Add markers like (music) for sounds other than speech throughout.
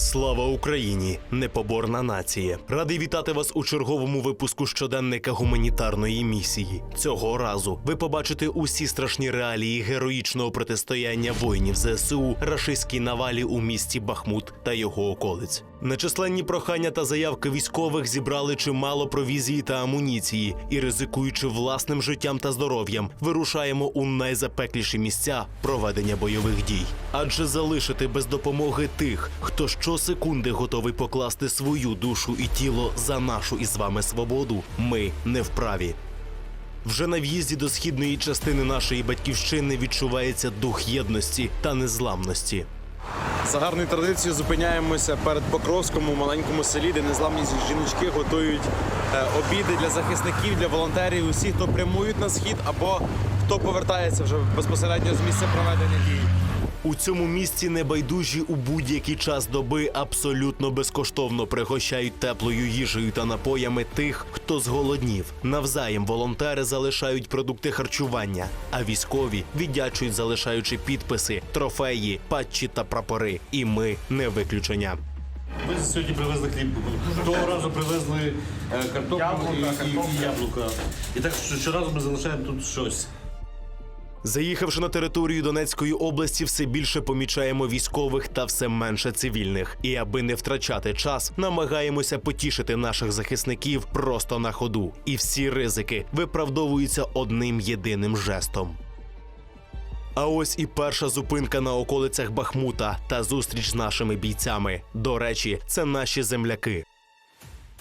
Слава Україні! Непоборна нація! Радий вітати вас у черговому випуску щоденника гуманітарної місії. Цього разу ви побачите усі страшні реалії героїчного протистояння воїнів ЗСУ рашистській навалі у місті Бахмут та його околиць. Нечисленні прохання та заявки військових зібрали чимало провізії та амуніції, і ризикуючи власним життям та здоров'ям, вирушаємо у найзапекліші місця проведення бойових дій. Адже залишити без допомоги тих, хто щосекунди готовий покласти свою душу і тіло за нашу із вами свободу, ми не вправі. Вже на в'їзді до східної частини нашої батьківщини відчувається дух єдності та незламності. За гарною традицією зупиняємося перед Покровському маленькому селі, де незламні жіночки готують е, обіди для захисників, для волонтерів, усіх, хто прямують на схід або хто повертається вже безпосередньо з місця проведення дій. У цьому місці небайдужі у будь-який час доби абсолютно безкоштовно пригощають теплою їжею та напоями тих, хто зголоднів. Навзаєм волонтери залишають продукти харчування, а військові віддячують, залишаючи підписи, трофеї, патчі та прапори. І ми не виключення. Ми сьогодні привезли хліб. Того разу привезли е, картоплю і, і, і яблука. І так що щоразу ми залишаємо тут щось. Заїхавши на територію Донецької області, все більше помічаємо військових та все менше цивільних. І аби не втрачати час, намагаємося потішити наших захисників просто на ходу. І всі ризики виправдовуються одним єдиним жестом. А ось і перша зупинка на околицях Бахмута та зустріч з нашими бійцями. До речі, це наші земляки.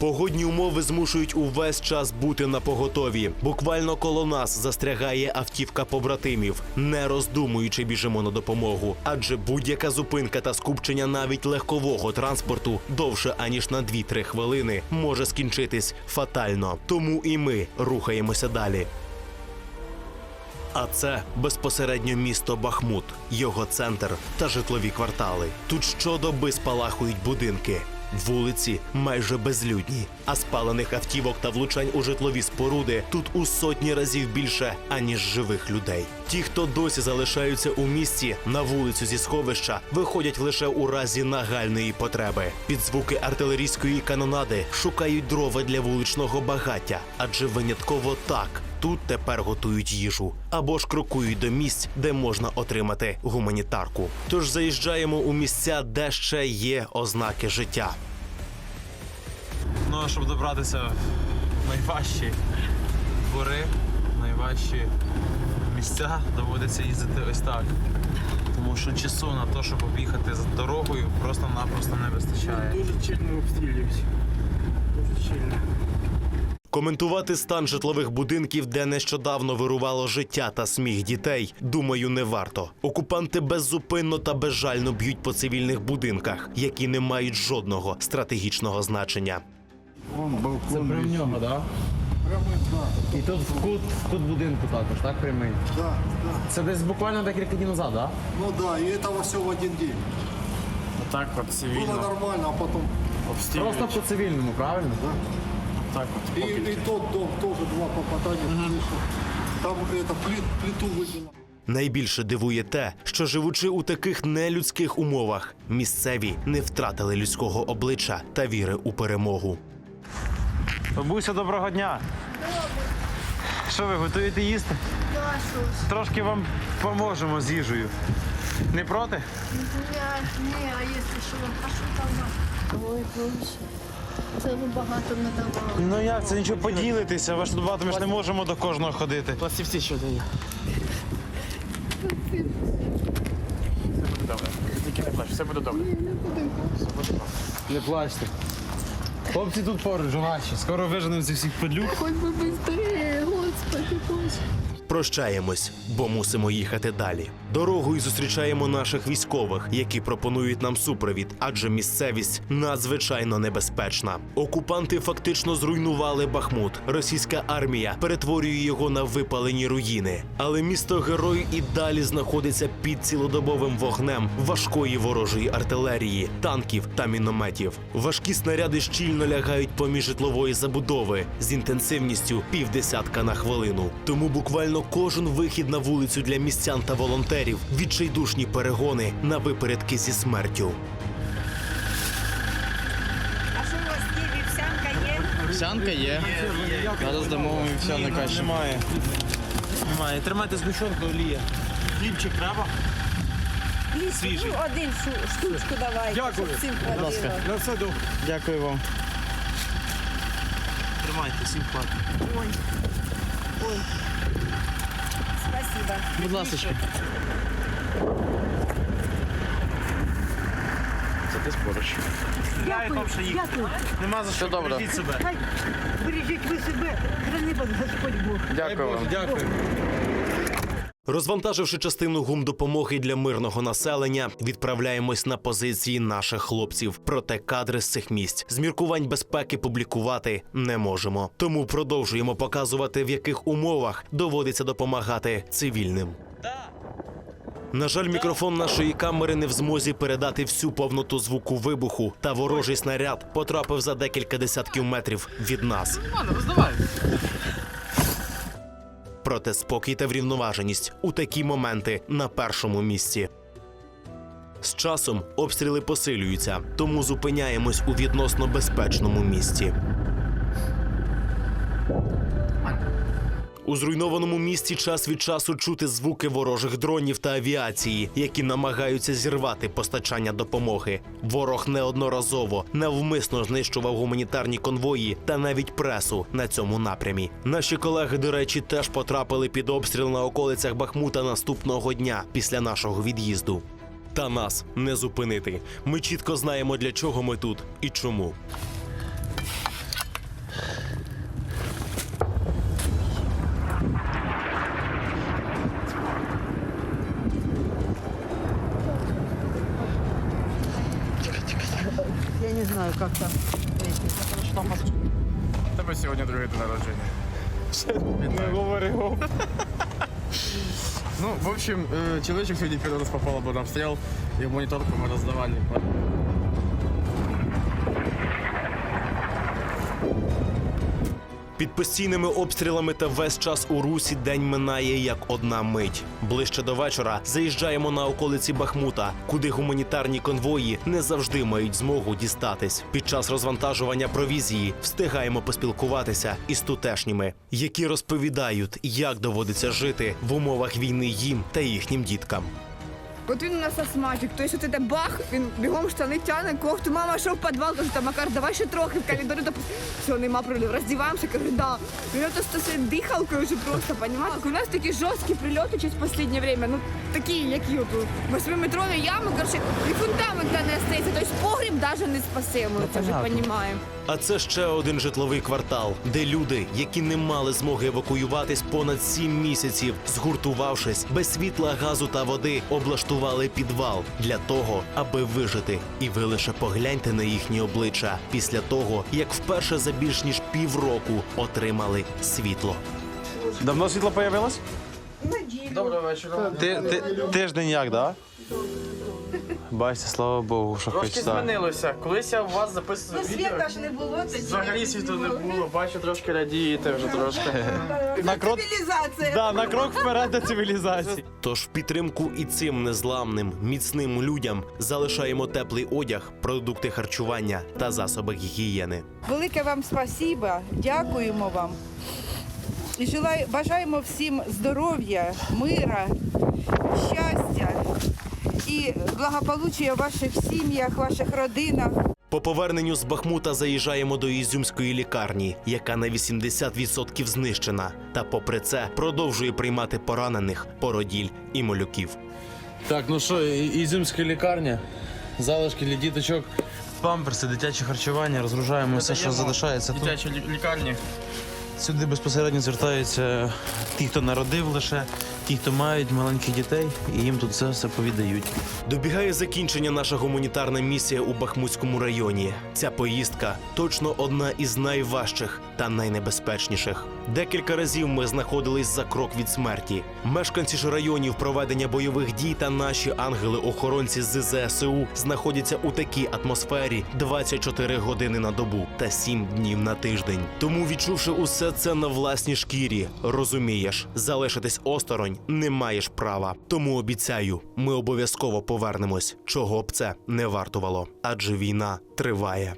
Погодні умови змушують увесь час бути на поготові. Буквально коло нас застрягає автівка побратимів. Не роздумуючи, біжимо на допомогу. Адже будь-яка зупинка та скупчення навіть легкового транспорту довше аніж на 2-3 хвилини може скінчитись фатально. Тому і ми рухаємося далі. А це безпосередньо місто Бахмут, його центр та житлові квартали. Тут щодоби спалахують будинки. Вулиці майже безлюдні, а спалених автівок та влучань у житлові споруди тут у сотні разів більше, аніж живих людей. Ті, хто досі залишаються у місті на вулицю зі сховища, виходять лише у разі нагальної потреби. Під звуки артилерійської канонади шукають дрова для вуличного багаття, адже винятково так тут тепер готують їжу або ж крокують до місць, де можна отримати гуманітарку. Тож заїжджаємо у місця, де ще є ознаки життя. Ну а щоб добратися в найважчі двори, найважчі місця, доводиться їздити ось так. Тому що часу на те, щоб об'їхати з дорогою, просто-напросто не вистачає. Дуже сильно обстрілюють. Дуже сильно. Коментувати стан житлових будинків, де нещодавно вирувало життя та сміх дітей, думаю, не варто. Окупанти беззупинно та безжально б'ють по цивільних будинках, які не мають жодного стратегічного значення. Це при нього, так? Да? І тут в кут, в кут будинку також, так, прямий? Да, да. Це десь буквально декілька днів назад, так? Ну да, и этого все в один день. Так от цивільно нормально, а потом... Да? Просто по цивільному, правильно? так от. И, и тот дом тоже два попадания в крышу. Там это плит, плиту выбило. Найбільше дивує те, що живучи у таких нелюдських умовах, місцеві не втратили людського обличчя та віри у перемогу. Бабуся, доброго дня. Що ви готуєте їсти? Трошки вам поможемо з їжею. Не проти? Я, ні, а якщо що, а що там? Ой, Боже, це ви багато не давали. Ну як це нічого поділитися? Ви ж тут багато, ми ж не можемо до кожного ходити. Пластівці що дає? Тільки не плач, все буде добре. Ні, Не плачте. Хлопці тут поруч, наші. Скоро виженемо зі всіх падлюк. Хоч би швидше, господи Боже. Прощаємось, бо мусимо їхати далі. Дорогою зустрічаємо наших військових, які пропонують нам супровід, адже місцевість надзвичайно небезпечна. Окупанти фактично зруйнували Бахмут. Російська армія перетворює його на випалені руїни. Але місто герой і далі знаходиться під цілодобовим вогнем важкої ворожої артилерії, танків та мінометів. Важкі снаряди щільно лягають поміж житлової забудови з інтенсивністю півдесятка на хвилину. Тому буквально Виключно кожен вихід на вулицю для містян та волонтерів, відчайдушні перегони на випередки зі смертю. А що у вас є? Вівсянка є? Вівсянка є. Зараз дамо овсяну каші. Немає. Немає. Тримайте згущенку, олія. Хлібчик треба. Ну, Свіжий. Один штучку давай. Дякую. всім Будь ласка. На все добре. Дякую вам. Тримайте, всім хватить. Спасибо. Будь ласка. Це десь поруч. Дякую, вам ще їхати. Нема за що. Все добре. Бережіть себе. Хай бережіть ви себе, храни вас Господь Бог. Дякую вам. Дякую. Розвантаживши частину гум допомоги для мирного населення, відправляємось на позиції наших хлопців. Проте кадри з цих місць з міркувань безпеки публікувати не можемо. Тому продовжуємо показувати, в яких умовах доводиться допомагати цивільним. На жаль, мікрофон нашої камери не в змозі передати всю повноту звуку вибуху, та ворожий снаряд потрапив за декілька десятків метрів від нас. Проте спокій та врівноваженість у такі моменти на першому місці. З часом обстріли посилюються, тому зупиняємось у відносно безпечному місці. У зруйнованому місті час від часу чути звуки ворожих дронів та авіації, які намагаються зірвати постачання допомоги. Ворог неодноразово навмисно знищував гуманітарні конвої та навіть пресу на цьому напрямі. Наші колеги, до речі, теж потрапили під обстріл на околицях Бахмута наступного дня після нашого від'їзду. Та нас не зупинити. Ми чітко знаємо, для чого ми тут і чому. Я не знаю, как там. Тебе сьогодні другий день народження. Не говорив. Ну, в общем, е, чоловічок сьогодні перед нас попало під обстріл, і моніторку ми Під постійними обстрілами та весь час у русі день минає як одна мить. Ближче до вечора заїжджаємо на околиці Бахмута, куди гуманітарні конвої не завжди мають змогу дістатись. Під час розвантажування провізії встигаємо поспілкуватися із тутешніми, які розповідають, як доводиться жити в умовах війни їм та їхнім діткам. От він у нас астматик, тобто от це бах, він бігом штани тягне, кофту, мама, що в підвал, каже, та Макар, давай ще трохи в коридорі, то все, нема прильоту, роздіваємося, кажу, да. Він ото стоїть дихалкою вже просто, понімаєте? У нас такі жорсткі прильоти через останнє время, ну такі, які от восьмиметрові ями, коротше, і фундамента не остається, тобто погріб навіть не спасемо, ми це вже розуміємо. А це ще один житловий квартал, де люди, які не мали змоги евакуюватись понад сім місяців, згуртувавшись без світла, газу та води, облаштували підвал для того, аби вижити. І ви лише погляньте на їхні обличчя після того, як вперше за більш ніж півроку отримали світло. Давно світло появилось? Доброго вечора. Ти, ти, тиждень як, да? Бачите, слава Богу, що хоч Трошки так. змінилося. Колись я у вас записував Ну, відео. світа ж не було тоді. Взагалі світу не було, бачу, трошки радієте вже трошки. (laughs) На крок, Цивілізація. да, на крок вперед до цивілізації. Тож в підтримку і цим незламним, міцним людям залишаємо теплий одяг, продукти харчування та засоби гігієни. Велике вам спасіба, дякуємо вам. І желаю, бажаємо всім здоров'я, мира, щастя і благополуччя в ваших сім'ях, ваших родинах. По поверненню з Бахмута заїжджаємо до Ізюмської лікарні, яка на 80% знищена. Та попри це продовжує приймати поранених, породіль і малюків. Так, ну що, Ізюмська лікарня, залишки для діточок. Памперси, дитяче харчування, розгружаємо все, що залишається тут. Дитячі лікарні. Сюди безпосередньо звертаються ті, хто народив лише, ті, хто мають маленьких дітей, і їм тут це все повідають. Добігає закінчення наша гуманітарна місія у Бахмутському районі. Ця поїздка точно одна із найважчих та найнебезпечніших. Декілька разів ми знаходились за крок від смерті. Мешканці ж районів проведення бойових дій та наші ангели-охоронці з ЗСУ знаходяться у такій атмосфері 24 години на добу та 7 днів на тиждень. Тому, відчувши усе це на власній шкірі, розумієш, залишитись осторонь не маєш права. Тому обіцяю, ми обов'язково повернемось, чого б це не вартувало, адже війна триває.